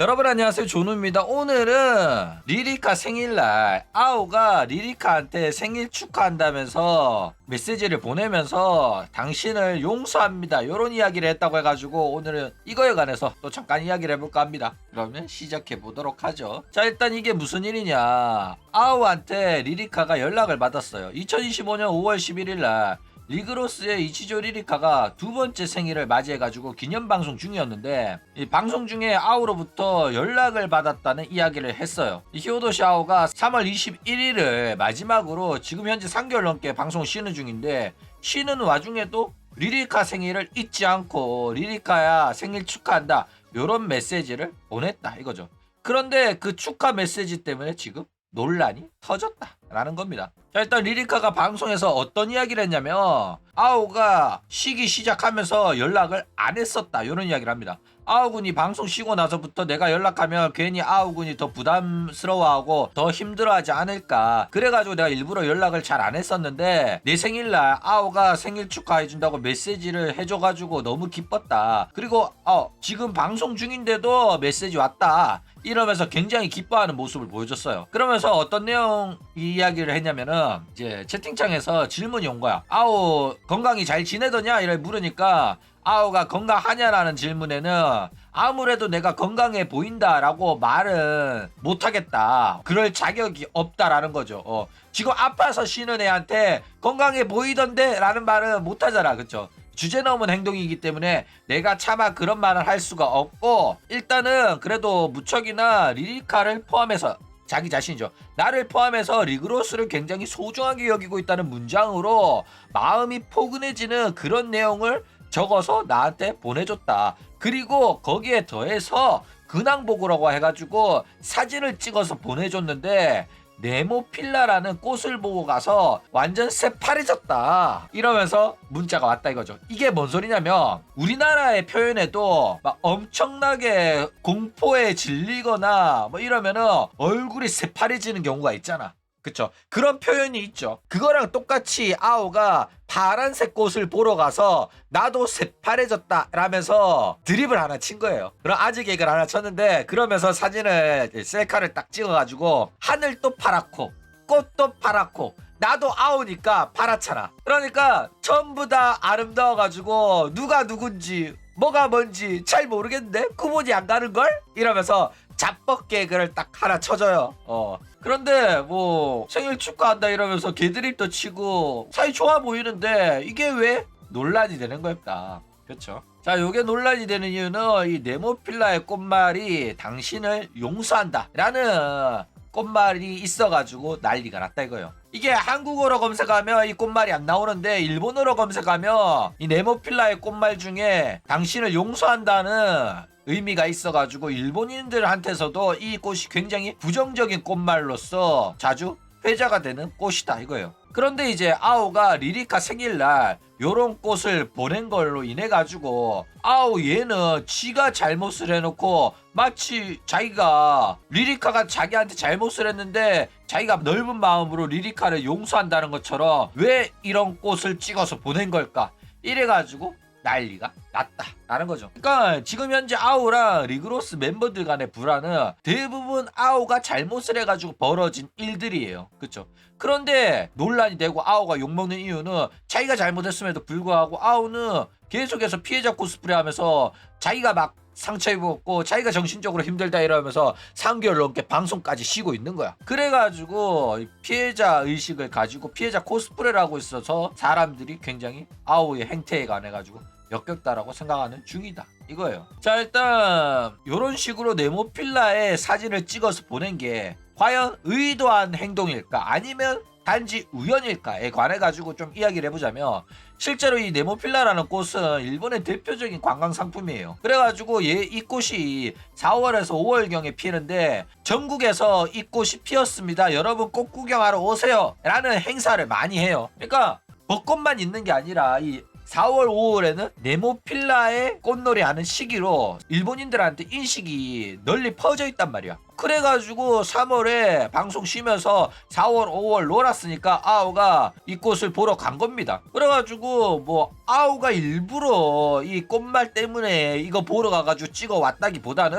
여러분 안녕하세요. 조누입니다. 오늘은 리리카 생일날 아오가 리리카한테 생일 축하한다면서 메시지를 보내면서 당신을 용서합니다. 요런 이야기를 했다고 해가지고 오늘은 이거에 관해서 또 잠깐 이야기를 해볼까 합니다. 그러면 시작해 보도록 하죠. 자 일단 이게 무슨 일이냐. 아오한테 리리카가 연락을 받았어요. 2025년 5월 11일날 리그로스의 이치조 리리카가 두 번째 생일을 맞이해가지고 기념방송 중이었는데 이 방송 중에 아우로부터 연락을 받았다는 이야기를 했어요. 이 히오도시 아우가 3월 21일을 마지막으로 지금 현재 3개월 넘게 방송 쉬는 중인데 쉬는 와중에도 리리카 생일을 잊지 않고 리리카야 생일 축하한다 요런 메시지를 보냈다 이거죠. 그런데 그 축하 메시지 때문에 지금 논란이 터졌다 라는 겁니다. 자 일단 리리카가 방송에서 어떤 이야기를 했냐면 아우가 쉬기 시작하면서 연락을 안 했었다 이런 이야기를 합니다. 아우군이 방송 쉬고 나서부터 내가 연락하면 괜히 아우군이 더 부담스러워하고 더 힘들어하지 않을까 그래가지고 내가 일부러 연락을 잘 안 했었는데 내 생일날 아우가 생일 축하해준다고 메시지를 해줘가지고 너무 기뻤다 그리고 어 지금 방송 중인데도 메시지 왔다 이러면서 굉장히 기뻐하는 모습을 보여줬어요. 그러면서 어떤 내용 이야기를 했냐면은 이제 채팅창에서 질문이 온 거야. 아우 건강히 잘 지내더냐 이래 물으니까 아우가 건강하냐라는 질문에는 아무래도 내가 건강해 보인다라고 말은 못하겠다. 그럴 자격이 없다라는 거죠. 어, 지금 아파서 쉬는 애한테 건강해 보이던데 라는 말은 못하잖아. 그쵸? 주제 넘은 행동이기 때문에 내가 차마 그런 말을 할 수가 없고 일단은 그래도 무척이나 리리카를 포함해서 자기 자신이죠. 나를 포함해서 리그로스를 굉장히 소중하게 여기고 있다는 문장으로 마음이 포근해지는 그런 내용을 적어서 나한테 보내줬다. 그리고 거기에 더해서 근황보고라고 해가지고 사진을 찍어서 보내줬는데 네모필라라는 꽃을 보고 가서 완전 새파래졌다. 이러면서 문자가 왔다 이거죠. 이게 뭔 소리냐면 우리나라의 표현에도 막 엄청나게 공포에 질리거나 뭐 이러면은 얼굴이 새파래지는 경우가 있잖아 그쵸? 그런 표현이 있죠. 그거랑 똑같이 아오가 파란색 꽃을 보러 가서 나도 새파래졌다 라면서 드립을 하나 친 거예요. 그럼 아직 개그를 하나 쳤는데 그러면서 사진을 셀카를 딱 찍어가지고 하늘도 파랗고 꽃도 파랗고 나도 아오니까 파랗잖아. 그러니까 전부 다 아름다워가지고 누가 누군지 뭐가 뭔지 잘 모르겠는데 구분이 안 가는걸? 이러면서 잡벅 개그를 딱 하나 쳐줘요. 어 그런데 뭐 생일 축하한다 이러면서 개드립도 치고 사이 좋아 보이는데 이게 왜 논란이 되는 거였다 그렇죠 자 요게 논란이 되는 이유는 이 네모필라의 꽃말이 당신을 용서한다 라는 꽃말이 있어가지고 난리가 났다 이거예요. 이게 한국어로 검색하면 이 꽃말이 안 나오는데 일본어로 검색하면 이 네모필라의 꽃말 중에 당신을 용서한다는 의미가 있어가지고 일본인들한테서도 이 꽃이 굉장히 부정적인 꽃말로서 자주 회자가 되는 꽃이다 이거예요. 그런데 이제 아오가 리리카 생일날 요런 꽃을 보낸 걸로 인해 가지고 아우 얘는 지가 잘못을 해놓고 마치 자기가 리리카가 자기한테 잘못을 했는데 자기가 넓은 마음으로 리리카를 용서한다는 것처럼 왜 이런 꽃을 찍어서 보낸 걸까 이래가지고 난리가 났다라는 거죠. 그러니까 지금 현재 아오랑 리그로스 멤버들 간의 불화는 대부분 아오가 잘못을 해가지고 벌어진 일들이에요. 그쵸? 그런데 논란이 되고 아오가 욕먹는 이유는 자기가 잘못했음에도 불구하고 아오는 계속해서 피해자 코스프레 하면서 자기가 막 상처 입었고 자기가 정신적으로 힘들다 이러면서 3개월 넘게 방송까지 쉬고 있는 거야. 그래가지고 이 피해자 의식을 가지고 피해자 코스프레를 하고 있어서 사람들이 굉장히 아오의 행태에 관해 가지고 역겹다라고 생각하는 중이다. 이거예요. 자 일단 이런 식으로 네모필라의 사진을 찍어서 보낸 게 과연 의도한 행동일까 아니면 단지 우연일까에 관해 가지고 좀 이야기를 해보자면 실제로 이 네모필라라는 꽃은 일본의 대표적인 관광 상품이에요. 그래가지고 얘 이 꽃이 4월에서 5월경에 피는데 전국에서 이 꽃이 피었습니다. 여러분 꽃 구경하러 오세요.라는 행사를 많이 해요. 그러니까 벚꽃만 있는 게 아니라 이 4월, 5월에는 네모필라의 꽃놀이 하는 시기로 일본인들한테 인식이 널리 퍼져 있단 말이야. 그래가지고 3월에 방송 쉬면서 4월, 5월 놀았으니까 아우가 이 꽃을 보러 간 겁니다. 그래가지고 뭐 아우가 일부러 이 꽃말 때문에 이거 보러 가가지고 찍어 왔다기보다는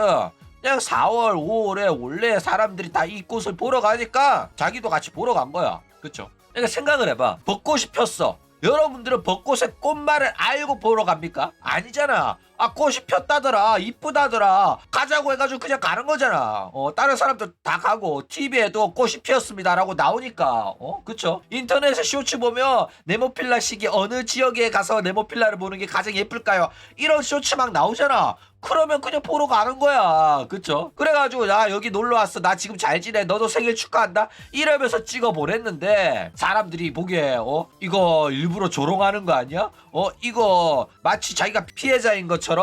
그냥 4월 5월에 원래 사람들이 다 이 꽃을 보러 가니까 자기도 같이 보러 간 거야 그쵸 그러니까 생각을 해봐 벚꽃이 폈어 여러분들은 벚꽃의 꽃말을 알고 보러 갑니까? 아니잖아. 아 꽃이 폈다더라 이쁘다더라. 가자고 해가지고 그냥 가는 거잖아. 어 다른 사람들 다 가고 TV에도 꽃이 피었습니다라고 나오니까. 어 그쵸? 인터넷에 쇼츠 보면 네모필라 시기 어느 지역에 가서 네모필라를 보는 게 가장 예쁠까요? 이런 쇼츠 막 나오잖아. 그러면 그냥 보러 가는 거야. 그쵸? 그래가지고 나 여기 놀러 왔어. 나 지금 잘 지내. 너도 생일 축하한다. 이러면서 찍어 보냈는데 사람들이 보기에 어 이거 일부러 조롱하는 거 아니야? 어 이거 마치 자기가 피해자인 것처럼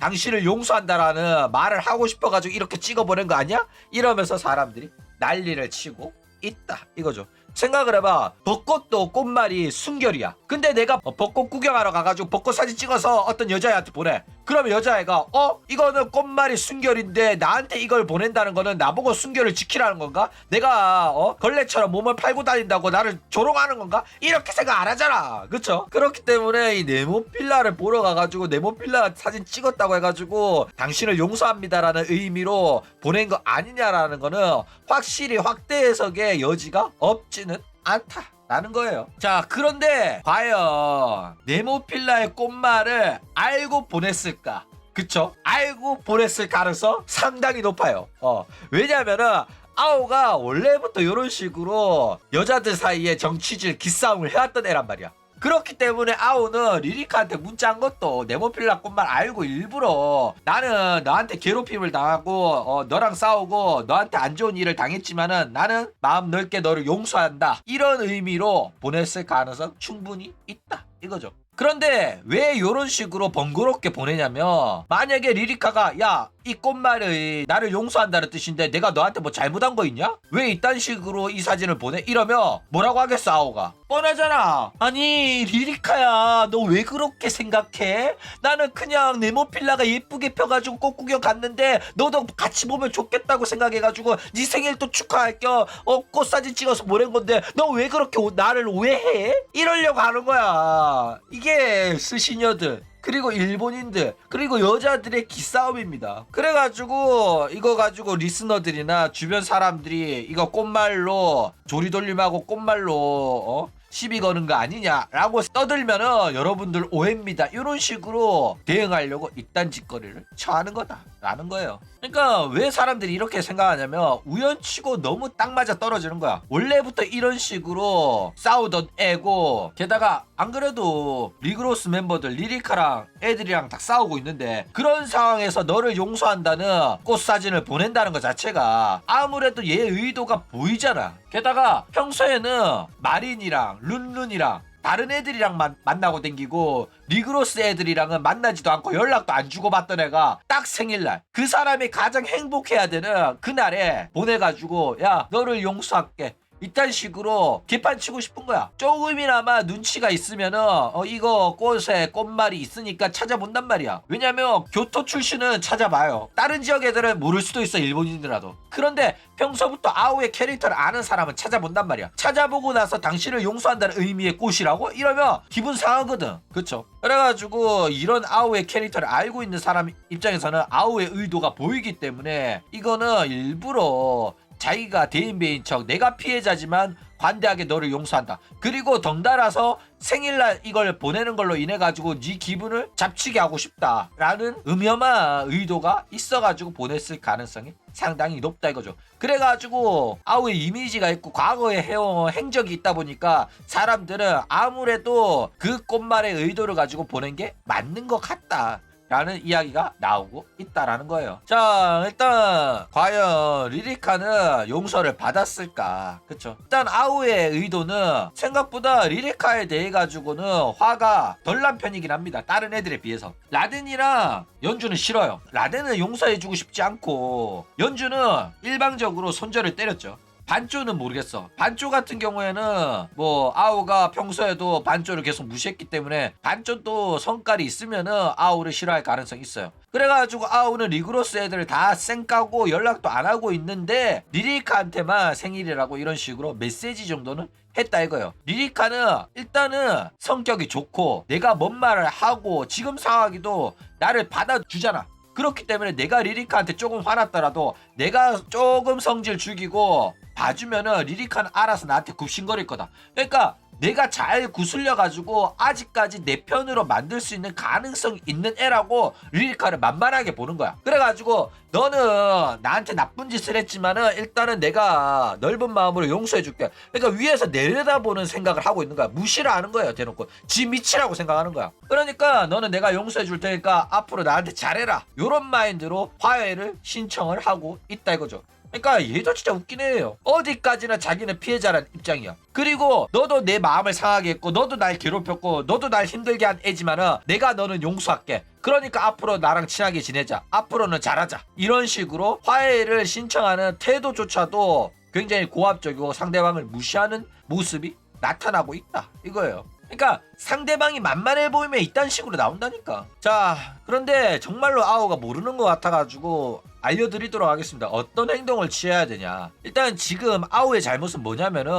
당신을 용서한다라는 말을 하고 싶어가지고 이렇게 찍어 보낸 거 아니야? 이러면서 사람들이 난리를 치고 있다. 이거죠. 생각을 해봐. 벚꽃도 꽃말이 순결이야. 근데 내가 어, 벚꽃 구경하러 가가지고 벚꽃 사진 찍어서 어떤 여자애한테 보내 그러면 여자애가 어? 이거는 꽃말이 순결인데 나한테 이걸 보낸다는 거는 나보고 순결을 지키라는 건가? 내가 어? 걸레처럼 몸을 팔고 다닌다고 나를 조롱하는 건가? 이렇게 생각 안 하잖아. 그쵸? 그렇기 때문에 이 네모필라를 보러 가가지고 네모필라 사진 찍었다고 해가지고 당신을 용서합니다라는 의미로 보낸 거 아니냐라는 거는 확실히 확대 해석의 여지가 없지는 않다 라는 거예요. 자, 그런데 과연 네모필라의 꽃말을 알고 보냈을까? 그쵸? 알고 보냈을 가능성 상당히 높아요. 어, 왜냐면은 아오가 원래부터 이런 식으로 여자들 사이에 정치질 기싸움을 해왔던 애란 말이야. 그렇기 때문에 아오는 리리카한테 문자 한 것도 네모필라 꽃말 알고 일부러 나는 너한테 괴롭힘을 당하고 어, 너랑 싸우고 너한테 안 좋은 일을 당했지만은 나는 마음 넓게 너를 용서한다 이런 의미로 보냈을 가능성 충분히 있다 이거죠. 그런데 왜 이런 식으로 번거롭게 보내냐면 만약에 리리카가 야 이 꽃말이 나를 용서한다는 뜻인데 내가 너한테 뭐 잘못한 거 있냐? 왜 이딴 식으로 이 사진을 보내? 이러면 뭐라고 하겠어 아오가 뻔하잖아 아니 리리카야 너 왜 그렇게 생각해? 나는 그냥 네모필라가 예쁘게 펴가지고 꽃 구경 갔는데 너도 같이 보면 좋겠다고 생각해가지고 네 생일 또 축하할 겸 어, 꽃 사진 찍어서 보낸 건데 너 왜 그렇게 오- 나를 오해해? 이러려고 하는 거야 이게 스시녀들 그리고 일본인들 그리고 여자들의 기싸움입니다. 그래가지고 이거 가지고 리스너들이나 주변 사람들이 이거 꽃말로 조리돌림하고 꽃말로 어? 시비 거는 거 아니냐라고 떠들면은 여러분들 오해입니다. 이런 식으로 대응하려고 이딴 짓거리를 처하는 거다라는 거예요. 그러니까 왜 사람들이 이렇게 생각하냐면 우연치고 너무 딱 맞아 떨어지는 거야. 원래부터 이런 식으로 싸우던 애고 게다가 안 그래도 리그로스 멤버들 리리카랑 애들이랑 다 싸우고 있는데 그런 상황에서 너를 용서한다는 꽃 사진을 보낸다는 것 자체가 아무래도 얘 의도가 보이잖아. 게다가 평소에는 마린이랑 룬룬이랑 다른 애들이랑만 만나고 댕기고 리그로스 애들이랑은 만나지도 않고 연락도 안 주고받던 애가 딱 생일날 그 사람이 가장 행복해야 되는 그날에 보내가지고 야 너를 용서할게 이딴 식으로 개판 치고 싶은 거야. 조금이나마 눈치가 있으면은 어 이거 꽃에 꽃말이 있으니까 찾아본단 말이야. 왜냐면 교토 출신은 찾아봐요. 다른 지역 애들은 모를 수도 있어 일본인이라도. 그런데 평소부터 아오의 캐릭터를 아는 사람은 찾아본단 말이야. 찾아보고 나서 당신을 용서한다는 의미의 꽃이라고 이러면 기분 상하거든. 그쵸? 그래가지고 이런 아오의 캐릭터를 알고 있는 사람 입장에서는 아오의 의도가 보이기 때문에 이거는 일부러 자기가 대인배인 척 내가 피해자지만 관대하게 너를 용서한다. 그리고 덩달아서 생일날 이걸 보내는 걸로 인해 가지고 네 기분을 잡치게 하고 싶다라는 음험한 의도가 있어가지고 보냈을 가능성이 상당히 높다 이거죠. 그래가지고 아우의 이미지가 있고 과거에 해온 행적이 있다 보니까 사람들은 아무래도 그 꽃말의 의도를 가지고 보낸 게 맞는 것 같다. 라는 이야기가 나오고 있다라는 거예요. 자, 일단 과연 리리카는 용서를 받았을까? 그쵸? 일단 아우의 의도는 생각보다 리리카에 대해 가지고는 화가 덜 난 편이긴 합니다. 다른 애들에 비해서. 라덴이랑 연주는 싫어요. 라덴은 용서해주고 싶지 않고 연주는 일방적으로 손절을 때렸죠. 반조는 모르겠어. 반조 같은 경우에는 뭐 아우가 평소에도 반조를 계속 무시했기 때문에 반조도 성깔이 있으면은 아우를 싫어할 가능성이 있어요. 그래가지고 아우는 리그로스 애들 다 쌩까고 연락도 안 하고 있는데 리리카한테만 생일이라고 이런 식으로 메시지 정도는 했다 이거예요. 리리카는 일단은 성격이 좋고 내가 뭔 말을 하고 지금 상황이도 나를 받아주잖아. 그렇기 때문에 내가 리리카한테 조금 화났더라도 내가 조금 성질 죽이고 봐주면은 리리카는 알아서 나한테 굽신거릴 거다. 그러니까 내가 잘 구슬려 가지고 아직까지 내 편으로 만들 수 있는 가능성 있는 애라고 리리카를 만만하게 보는 거야. 그래가지고 너는 나한테 나쁜 짓을 했지만은 일단은 내가 넓은 마음으로 용서해줄게. 그러니까 위에서 내려다보는 생각을 하고 있는 거야. 무시를 하는 거예요. 대놓고 지 미치라고 생각하는 거야. 그러니까 너는 내가 용서해줄 테니까 앞으로 나한테 잘해라. 요런 마인드로 화해를 신청을 하고 있다 이거죠. 그러니까 얘도 진짜 애예요. 어디까지나 자기는 피해자란 입장이야. 그리고 너도 내 마음을 상하게 했고 너도 날 괴롭혔고 너도 날 힘들게 한 애지만은 내가 너는 용서할게. 그러니까 앞으로 나랑 친하게 지내자. 앞으로는 잘하자. 이런 식으로 화해를 신청하는 태도조차도 굉장히 고압적이고 상대방을 무시하는 모습이 나타나고 있다. 이거예요. 그러니까 상대방이 만만해 보이면 이딴 식으로 나온다니까. 자, 그런데 정말로 아오가 모르는 것 같아가지고 알려드리도록 하겠습니다. 어떤 행동을 취해야 되냐. 일단 지금 아오의 잘못은 뭐냐면은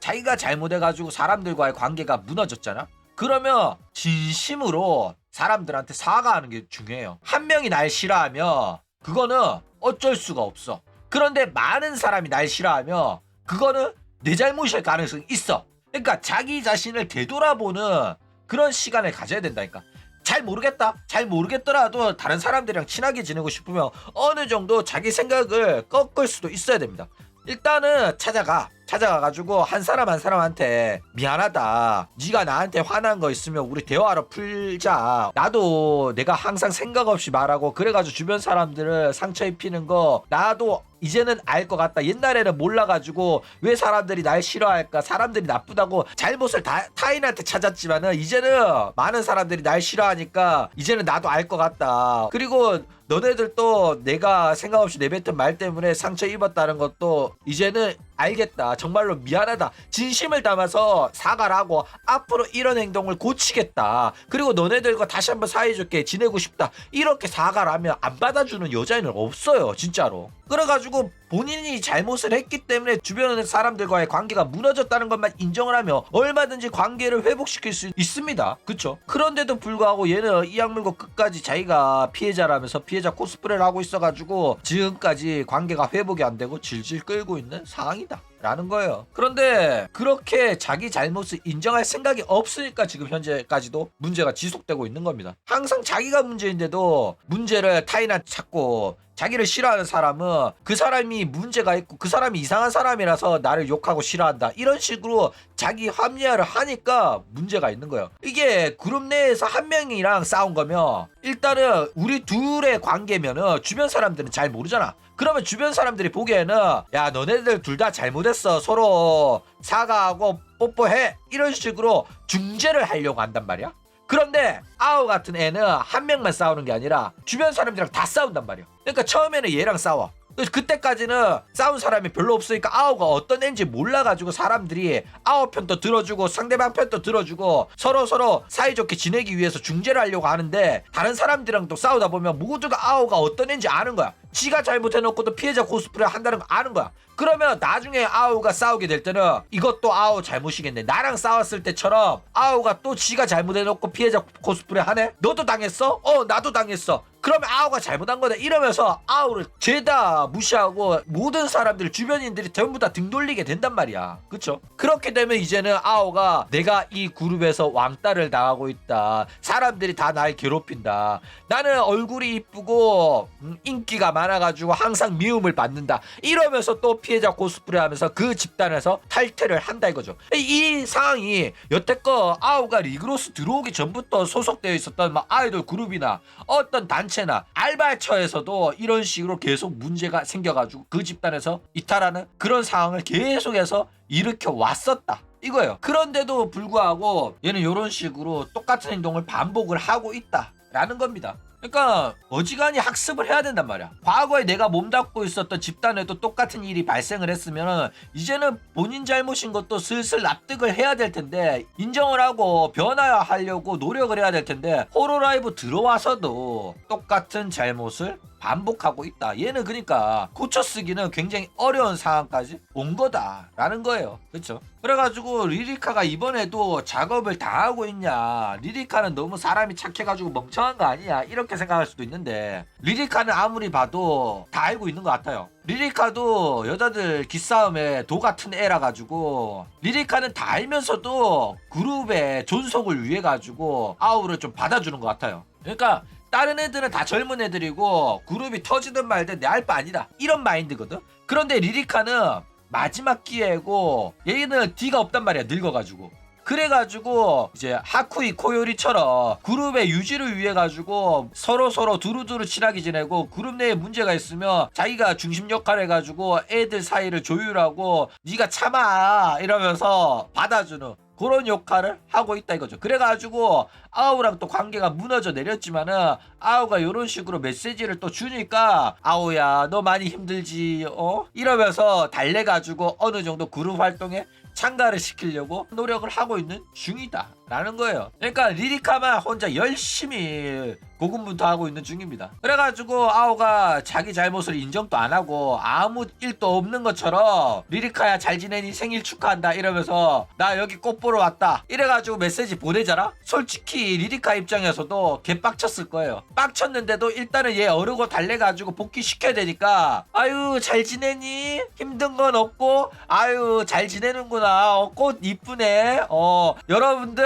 자기가 잘못해가지고 사람들과의 관계가 무너졌잖아. 그러면 진심으로 사람들한테 사과하는 게 중요해요. 한 명이 날 싫어하면 그거는 어쩔 수가 없어. 그런데 많은 사람이 날 싫어하면 그거는 내 잘못일 가능성이 있어. 그러니까 자기 자신을 되돌아보는 그런 시간을 가져야 된다니까. 잘 모르겠다. 잘 모르겠더라도 다른 사람들이랑 친하게 지내고 싶으면 어느 정도 자기 생각을 꺾을 수도 있어야 됩니다. 일단은 찾아가. 찾아가가지고 한 사람 한 사람한테 미안하다. 네가 나한테 화난 거 있으면 우리 대화로 풀자. 나도 내가 항상 생각 없이 말하고 그래가지고 주변 사람들을 상처 입히는 거 나도 이제는 알 것 같다. 옛날에는 몰라가지고 왜 사람들이 날 싫어할까? 사람들이 나쁘다고 잘못을 다, 타인한테 찾았지만은 이제는 많은 사람들이 날 싫어하니까 이제는 나도 알 것 같다. 그리고 너네들 또 내가 생각 없이 내뱉은 말 때문에 상처 입었다는 것도 이제는 알겠다. 정말로 미안하다. 진심을 담아서 사과를 하고 앞으로 이런 행동을 고치겠다. 그리고 너네들과 다시 한번 사이좋게 지내고 싶다. 이렇게 사과를 하면 안 받아주는 여자애는 없어요. 진짜로. 그래가지고 본인이 잘못을 했기 때문에 주변 사람들과의 관계가 무너졌다는 것만 인정을 하면 얼마든지 관계를 회복시킬 수 있습니다. 그쵸? 그런데도 불구하고 얘는 이 악물고 끝까지 자기가 피해자라면서 피해자 코스프레를 하고 있어가지고 지금까지 관계가 회복이 안 되고 질질 끌고 있는 상황이다. 라는 거예요. 그런데 그렇게 자기 잘못을 인정할 생각이 없으니까 지금 현재까지도 문제가 지속되고 있는 겁니다. 항상 자기가 문제인데도 문제를 타인한테 찾고 자기를 싫어하는 사람은 그 사람이 문제가 있고 그 사람이 이상한 사람이라서 나를 욕하고 싫어한다. 이런 식으로 자기 합리화를 하니까 문제가 있는 거예요. 이게 그룹 내에서 한 명이랑 싸운 거면 일단은 우리 둘의 관계면은 주변 사람들은 잘 모르잖아. 그러면 주변 사람들이 보기에는 야 너네들 둘 다 잘못했어 서로 사과하고 뽀뽀해 이런 식으로 중재를 하려고 한단 말이야. 그런데 아우 같은 애는 한 명만 싸우는 게 아니라 주변 사람들이랑 다 싸운단 말이야. 그러니까 처음에는 얘랑 싸워. 그때까지는 싸운 사람이 별로 없으니까 아우가 어떤 애인지 몰라가지고 사람들이 아우 편도 들어주고 상대방 편도 들어주고 서로 서로 사이좋게 지내기 위해서 중재를 하려고 하는데 다른 사람들이랑 또 싸우다 보면 모두가 아우가 어떤 애인지 아는 거야. 지가 잘못해놓고도 피해자 코스프레 한다는 거 아는 거야. 그러면 나중에 아우가 싸우게 될 때는 이것도 아우 잘못이겠네. 나랑 싸웠을 때처럼 아우가 또 지가 잘못해놓고 피해자 코스프레 하네? 너도 당했어? 어, 나도 당했어. 그러면 아우가 잘못한 거다. 이러면서 아우를 죄다 무시하고 모든 사람들, 주변인들이 전부 다 등 돌리게 된단 말이야. 그쵸? 그렇게 되면 이제는 아우가 내가 이 그룹에서 왕따를 당하고 있다. 사람들이 다 날 괴롭힌다. 나는 얼굴이 이쁘고 음, 인기가 많아가지고 항상 미움을 받는다. 이러면서 또 피해자 코스프레 하면서 그 집단에서 탈퇴를 한다 이거죠. 이 상황이 여태껏 아우가 리그로스 들어오기 전부터 소속되어 있었던 막 아이돌 그룹이나 어떤 단체나 알바처에서도 이런 식으로 계속 문제가 생겨가지고 그 집단에서 이탈하는 그런 상황을 계속해서 일으켜 왔었다. 이거예요. 그런데도 불구하고 얘는 이런 식으로 똑같은 행동을 반복을 하고 있다라는 겁니다. 그러니까 어지간히 학습을 해야 된단 말이야. 과거에 내가 몸담고 있었던 집단에도 똑같은 일이 발생을 했으면 이제는 본인 잘못인 것도 슬슬 납득을 해야 될 텐데 인정을 하고 변화하려고 노력을 해야 될 텐데 호로라이브 들어와서도 똑같은 잘못을 반복하고 있다. 얘는 그러니까 고쳐 쓰기는 굉장히 어려운 상황까지 온 거다라는 거예요. 그렇죠? 그래가지고 리리카가 이번에도 작업을 다 하고 있냐? 리리카는 너무 사람이 착해가지고 멍청한 거 아니야? 이렇게 생각할 수도 있는데 리리카는 아무리 봐도 다 알고 있는 것 같아요. 리리카도 여자들 기싸움에 도 같은 애라 가지고 리리카는 다 알면서도 그룹의 존속을 위해 가지고 아우를 좀 받아주는 것 같아요. 그러니까 다른 애들은 다 젊은 애들이고 그룹이 터지든 말든 내알바 아니다 이런 마인드거든. 그런데 리리카는 마지막 기회고 얘는 뒤가 없단 말이야 늙어가지고. 그래가지고 이제 하쿠이 코요리처럼 그룹의 유지를 위해 가지고 서로 서로 두루두루 친하게 지내고 그룹 내에 문제가 있으면 자기가 중심 역할 해가지고 애들 사이를 조율하고 네가 참아 이러면서 받아주는 그런 역할을 하고 있다 이거죠. 그래가지고 아우랑 또 관계가 무너져 내렸지만은 아우가 이런 식으로 메시지를 또 주니까 아우야 너 많이 힘들지? 어? 이러면서 달래가지고 어느 정도 그룹 활동에 참가를 시키려고 노력을 하고 있는 중이다 라는 거예요. 그러니까 리리카만 혼자 열심히 고군분투하고 있는 중입니다. 그래가지고 아오가 자기 잘못을 인정도 안 하고 아무 일도 없는 것처럼 리리카야 잘 지내니 생일 축하한다 이러면서 나 여기 꽃 보러 왔다 이래가지고 메시지 보내잖아. 솔직히 리리카 입장에서도 개빡쳤을 거예요. 빡쳤는데도 일단은 얘 어르고 달래가지고 복귀시켜야 되니까 아유 잘 지내니 힘든 건 없고 아유 잘 지내는구나 어, 꽃 이쁘네 어 여러분들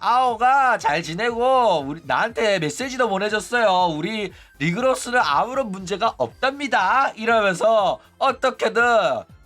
아오가 잘 지내고 우리 나한테 메시지도 보내줬어요 우리 리그로스는 아무런 문제가 없답니다 이러면서 어떻게든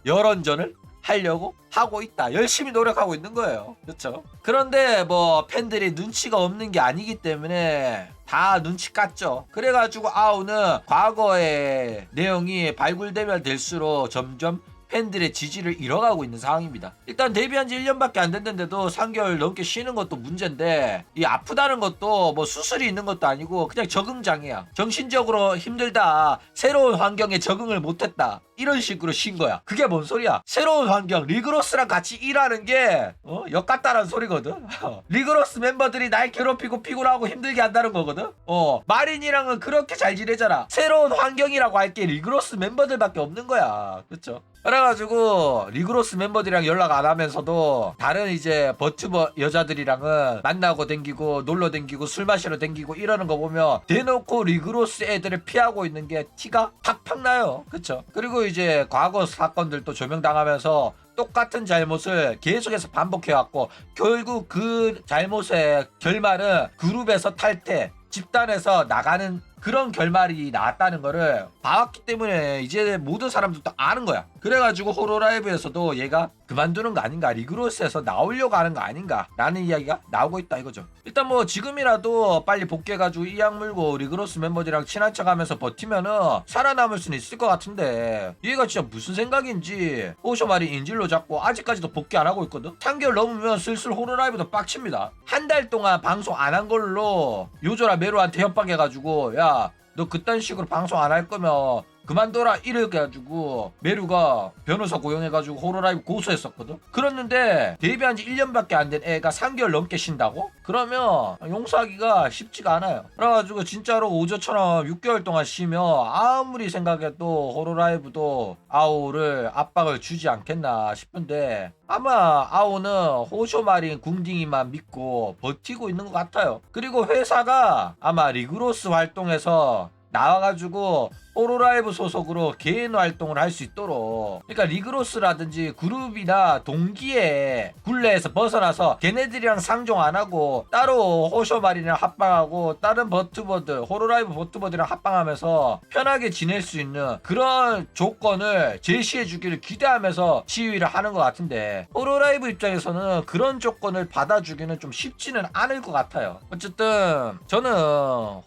여론전을 하려고 하고 있다. 열심히 노력하고 있는 거예요. 그렇죠? 그런데 뭐 팬들이 눈치가 없는 게 아니기 때문에 다 눈치 깠죠. 그래가지고 아우는 과거의 내용이 발굴되면 될수록 점점 팬들의 지지를 잃어가고 있는 상황입니다. 일단 데뷔한 지 1년밖에 안 됐는데도 3개월 넘게 쉬는 것도 문제인데 이 아프다는 것도 뭐 수술이 있는 것도 아니고 그냥 적응 장애야. 정신적으로 힘들다. 새로운 환경에 적응을 못했다. 이런 식으로 쉰 거야. 그게 뭔 소리야? 새로운 환경, 리그로스랑 같이 일하는 게 어? 역같다는 소리거든. 리그로스 멤버들이 날 괴롭히고 피곤하고 힘들게 한다는 거거든. 어, 마린이랑은 그렇게 잘 지내잖아. 새로운 환경이라고 할 게 리그로스 멤버들밖에 없는 거야. 그렇죠? 그래가지고 리그로스 멤버들이랑 연락 안 하면서도 다른 이제 버튜버 여자들이랑은 만나고 댕기고 놀러 댕기고 술 마시러 댕기고 이러는 거 보면 대놓고 리그로스 애들을 피하고 있는 게 티가 팍팍 나요. 그쵸? 그리고 이제 과거 사건들도 조명당하면서 똑같은 잘못을 계속해서 반복해왔고 결국 그 잘못의 결말은 그룹에서 탈퇴 집단에서 나가는 그런 결말이 나왔다는 거를 봐왔기 때문에 이제 모든 사람들도 아는 거야. 그래가지고 호로라이브에서도 얘가 그만두는 거 아닌가 리그로스에서 나오려고 하는 거 아닌가 라는 이야기가 나오고 있다 이거죠. 일단 뭐 지금이라도 빨리 복귀해가지고 이악 물고 리그로스 멤버들이랑 친한 척 하면서 버티면은 살아남을 수는 있을 것 같은데 얘가 진짜 무슨 생각인지 호쇼마리 인질로 잡고 아직까지도 복귀 안 하고 있거든. 3개월 넘으면 슬슬 호로라이브도 빡칩니다. 한 달 동안 방송 안 한 걸로 요조라 메로한테 협박해가지고 야너 그딴 식으로 방송 안 할 거면 그만둬라 이렇게 해가지고 메루가 변호사 고용해가지고 호로라이브 고소했었거든. 그랬는데 데뷔한 지 1년밖에 안 된 애가 3개월 넘게 쉰다고? 그러면 용서하기가 쉽지가 않아요. 그래가지고 진짜로 오저처럼 6개월 동안 쉬면 아무리 생각해도 호로라이브도 아오를 압박을 주지 않겠나 싶은데 아마 아오는 호쇼마린 궁딩이만 믿고 버티고 있는 것 같아요. 그리고 회사가 아마 리그로스 활동에서 나와가지고 호로라이브 소속으로 개인 활동을 할 수 있도록 그러니까 리그로스라든지 그룹이나 동기의 굴레에서 벗어나서 걔네들이랑 상종 안 하고 따로 호쇼마린이랑 합방하고 다른 버트버드 호로라이브 버트버드랑 합방하면서 편하게 지낼 수 있는 그런 조건을 제시해 주기를 기대하면서 시위를 하는 것 같은데 호로라이브 입장에서는 그런 조건을 받아주기는 좀 쉽지는 않을 것 같아요. 어쨌든 저는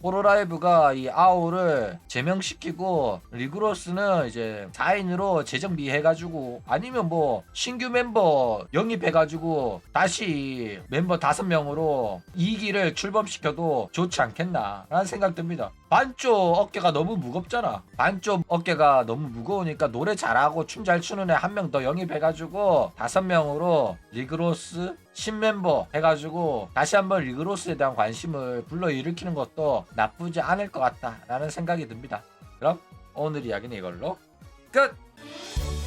호로라이브가 이 아오를 제명시키고 리그로스는 이제 4인으로 재정 비 해가지고 아니면 뭐 신규 멤버 영입해가지고 다시 멤버 5명으로 2기를 출범시켜도 좋지 않겠나 라는 생각 듭니다 반쪽 어깨가 너무 무겁잖아 반쪽 어깨가 너무 무거우니까 노래 잘하고 춤 잘 추는 애 한 명 더 영입해가지고 5명으로 리그로스 신멤버 해가지고 다시 한번 리그로스에 대한 관심을 불러일으키는 것도 나쁘지 않을 것 같다라는 생각이 듭니다. 그럼 오늘 이야기는 이걸로 끝! Bye.